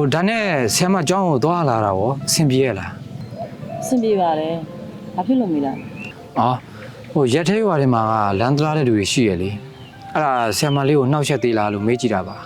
ဟိုဒါနဲ့ဆရာမကျောင်းကိုသွားလာတာရောအဆင်ပြေရလားအဆင်ပြေပါတယ်ဘာဖြစ်လို့မေးလားအော်ဟိုရက်သေးရွာထဲမှာကလမ်းသလားတဲ့လူတွေရှိရလေအဲ့ဒါဆရာမလေးကိုနှောက်ရက်သေးလားလို့မေးကြည့်တာပါ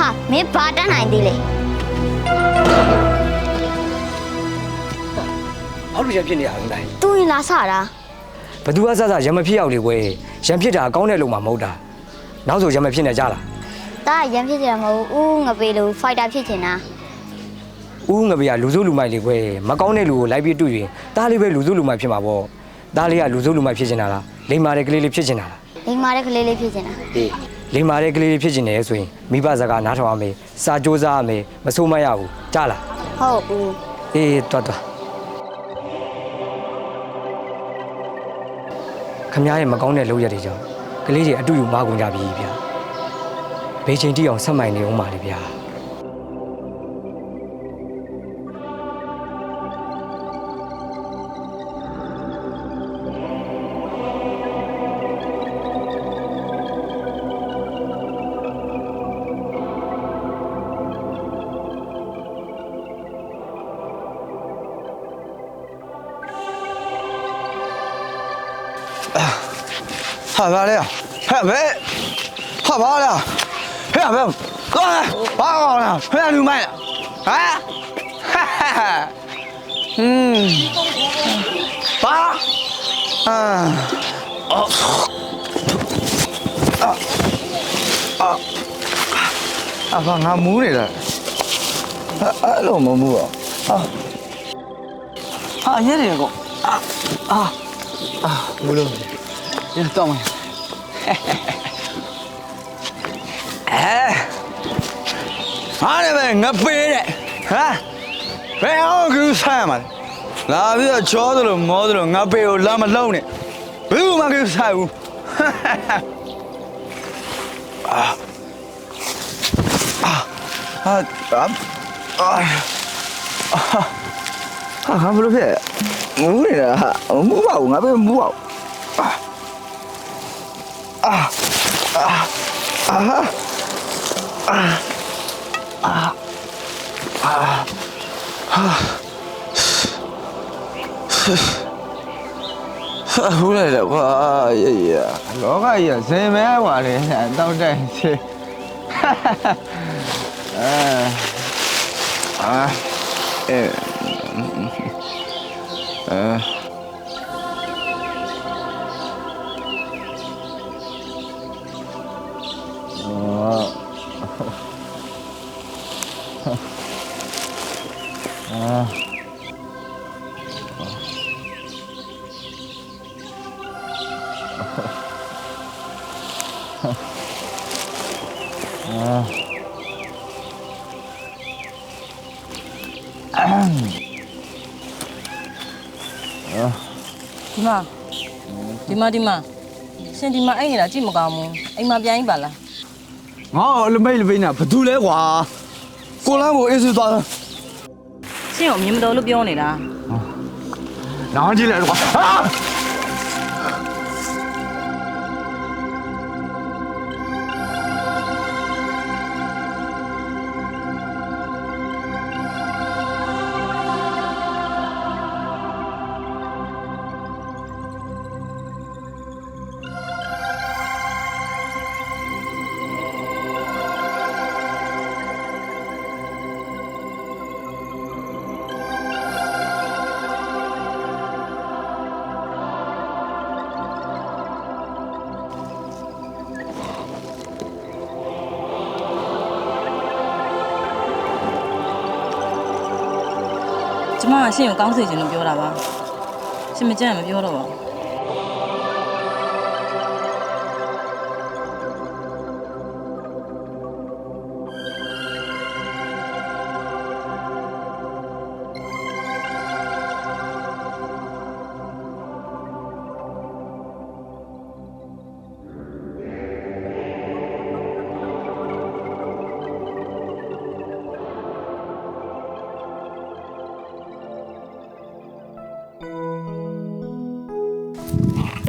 ဟာမင်းဘာတတ်နိုင်သေးလဲဘာလို့ရံဖြစ်နေတာလဲနိုင်သူရင်လာဆတာဘသူကစစရံမဖြစ်ရောက်လေကွယ်ရံဖြစ်တာအကောင်းတဲ့လုံမှာမဟုတ်တာနောက်ဆိုရံမဖြစ်နေကြလားဒါရမ်းဖြစ်ကြမဟုတ်ဦးငပေလို့ဖိုက်တာဖြစ်ချင်တာဦးငပေကလူစုလူမိုက်လေကွယ်မကောင်းတဲ့လူကိုလိုက်ပြီးတွေ့ရင်တားလေးပဲလူစုလူမိုက်ဖြစ်မှာပေါ့တားလေးကလူစုလူမိုက်ဖြစ်ချင်တာလားလိမ္မာတဲ့ကလေးလေးဖြစ်ချင်တာလားလိမ္မာတဲ့ကလေးလေးဖြစ်ချင်တာအေး လိမ္မာတဲ့ကလေးလေးဖြစ်ချင်တယ်ဆိုရင်မိဘစကားနားထောင်ရမယ်စာကြိုးစားရမယ်မဆိုးမရဘူးကြားလားဟုတ်ဦးအေးတွတ်တွတ်ခမရရဲ့မကောင်းတဲ့လုပ်ရက်တွေကြောင့်ကလေးတွေအတူယူမကုန်ကြပြီဗျာဘေးချိန်တိအောင်ဆက်မိုင်နေအောင်ပါလေဗျာ ဟာပါလေဟဲ့ဘယ်ဟာပါလားဟဲ့ဘယ်ကောင်းလားဘာကောင်းလားဖះလူမိုက်လားဟမ်ဟာဟာဟွန်းဘာအာအော်အာအာအဖငါမူးနေလားအဲ့လိုမမူးတော့ဟာဟာရဲတယ်ကောအာအာအာမူးလို့ ရတော့မယ်အဲဟာလည်းပဲငါပေးတဲ့ဟာဘယ်အောင်ကူဆိုင်မှာလာပြီးတော့ချောတယ်လို့မောတယ်လို့ငါပေးကိုလာမလုံးနဲ့ဘယ်မှကူဆိုင်ဘူးအာအာအာအာဟာဟာဘလို့ဖြစ်မူးနေတာဟာမူးပါဘူးငါပေးမူးပါဘူး Ah. Ah. Ah. Ah. Ah. Ah. Ah. ဟုတ်လိုက်တော့ဘာရေရလောကကြီးကဇင်မဲဟွာလေတောက်တဲ့ချေအဲအာအဲအဲ ဒီမှာဒီမှာဒီမှာရှင်ဒီမှာအိတ်နေတာကြည့်မကောင်းဘူးအိမ်မှာပြန်ရင်ပါလားငါ့လမိတ်လပိန်းတာဘာတူလဲကွာကိုလမ်းကိုအေးစွသွားရှင်ကိုမြင်မတော်လို့ပြောနေတာနားကြည့်လိုက်ကွာဟာ မကရှင့်ကိုကောင်းစေချင်လို့ပြောတာပါရှင်မကြမ်းမပြောတော့ပါဘူး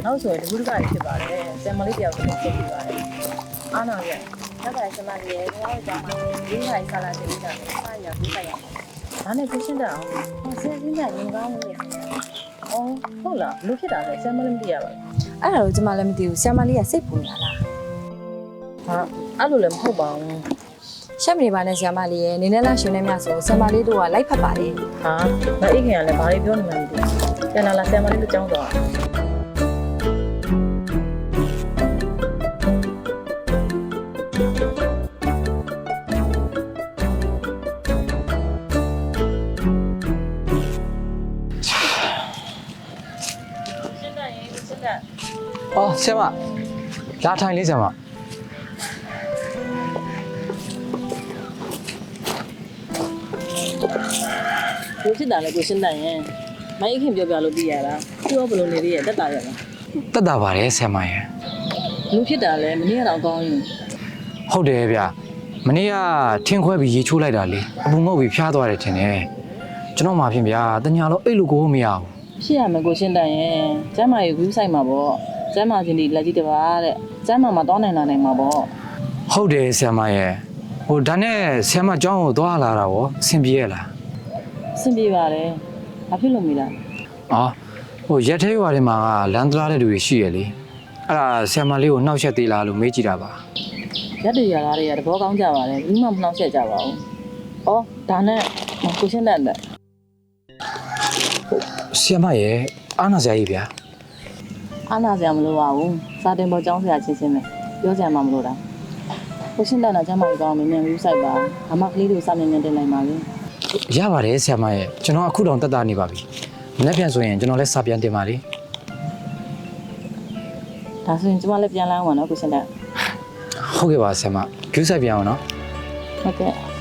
နောက်ဆိုရင်ဒီကုသကကြီးဖြစ်ပါတယ်ဆယ်မလေးတယောက်ကိုဖြစ်ပြီးပါတယ်အားနာရဲ့နောက်ကဆမလေးရဲ့ဘယ်တော့ကြာမှဒီဟာဆလာတင်နေတာကိုအားရပြီးဆိုင်ရအောင်ဒါနဲ့ကိုရှင်းတတ်အောင်ဆင်းစင်းကရင်ကောင်းလို့ရအော်ဟုတ်လားလူဖြစ်တာလဲဆယ်မလေးမသိရပါဘူးအဲ့ဒါကိုကျွန်မလည်းမသိဘူးဆ iam မလေးကစိတ်ပူလာလားဟာအဲ့လိုလည်းမဟုတ်ပါဘူးရှက်မနေပါနဲ့ဆ iam မလေးရဲ့နေနဲ့လားရှင်နေမြဆိုဆ iam မလေးတို့ကလိုက်ဖက်ပါတယ်ဟာမအိတ်ခင်ကလည်းဘာတွေပြောနေမှန်းမသိဘူးပြန်လာလာဆယ်မလေးတို့ကြောင်းတော့ ဆရာမလာထိုင်လေးဆရာမလူဖြစ်တာလဲကိုရှင်းတတ်ရင်မအိတ်ခင်ပြောပြလို့ပြီးရတာသူကဘယ်လိုနေရတက်တာရလားတက်တာပါတယ်ဆရာမရဲ့လူဖြစ်တာလဲမနေ့ကတော့ကောင်းရင်ဟုတ်တယ်ဗျမနေ့ကထင်းခွဲပြီးရေချိုးလိုက်တာလေအပူငုတ်ပြီးဖျားသွားတယ်ထင်တယ်ကျွန်တော်မှဖြစ်ဗျာတညာလုံးအဲ့လိုကိုမရဘူးဖြစ်ရမယ်ကိုရှင်းတတ်ရင်ကျမ်းမာရေးဂူးဆိုင်မှာပေါ့ ကျမ်းမာခြင်းဒီလက်ကြီးတစ်ပါးတဲ့ကျမ်းမာမှာတောင်းနိုင်လာနိုင်မှာပေါ့ဟုတ်တယ်ဆရာမရဲ့ဟိုဒါနဲ့ဆရာမကျောင်းကိုသွားလာတာရောအဆင်ပြေရလားအဆင်ပြေပါတယ်ဘာဖြစ်လို့မေးလားအော်ဟိုရက်သေးရွာထဲမှာလမ်းသလားတဲ့လူတွေရှိရလေအဲ့ဒါဆရာမလေးကိုနှောက်ရက်သေးလားလို့မေးကြည့်တာပါရက်တွေရတာတွေကသဘောကောင်းကြပါတယ်ဘူးမှမနှောက်ရက်ကြပါဘူး။အော်ဒါနဲ့ကိုရှင်းတဲ့တဲ့ဆရာမရဲ့အားနာစရာကြီးဗျာ အားနာစရာမလိုပါဘူး။စာတင်ပေါ်ကျောင်းဆရာချင်းချင်းပဲပြောစရာမှမလိုတာ။ကိုရှင်းတဲ့နဲ့ကျမကြီးကောင်းမင်းမြန်ယူဆိုင်ပါ။အမကလေးတို့စာမြင်မြန်တင်လိုက်ပါလေရပါတယ်ဆရာမရဲ့ကျွန်တော်အခုတောင်တက်တာနေပါပြီမနေ့ပြန်ဆိုရင်ကျွန်တော်လည်းစာပြန်တင်ပါလေ။ဒါဆိုရင်ကျမလည်းပြန်လာအောင်ပါနော်ကိုရှင်းတဲ့ဟုတ်ကဲ့ပါဆရာမကျူးဆိုင်ပြန်အောင်နော်။ဟုတ်ကဲ့ကျု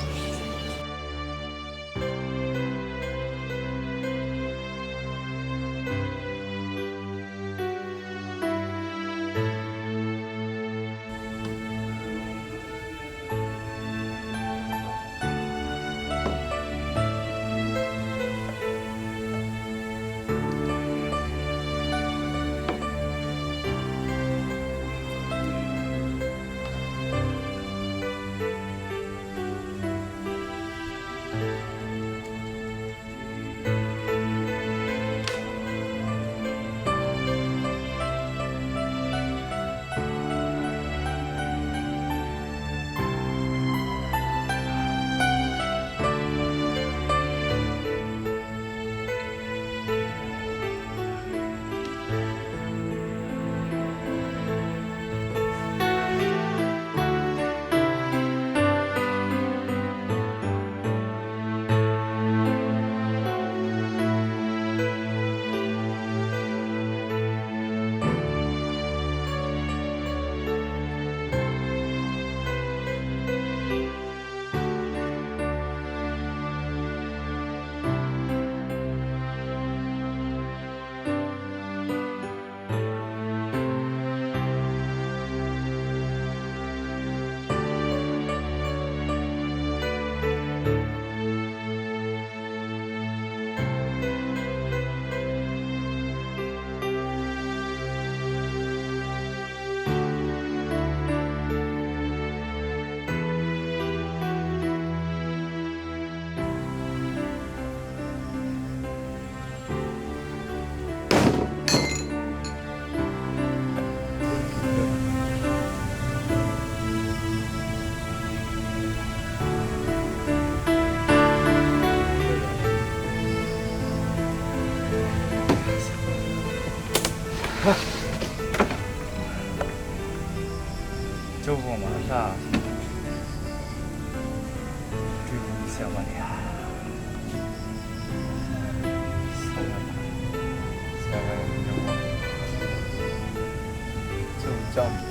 welcome.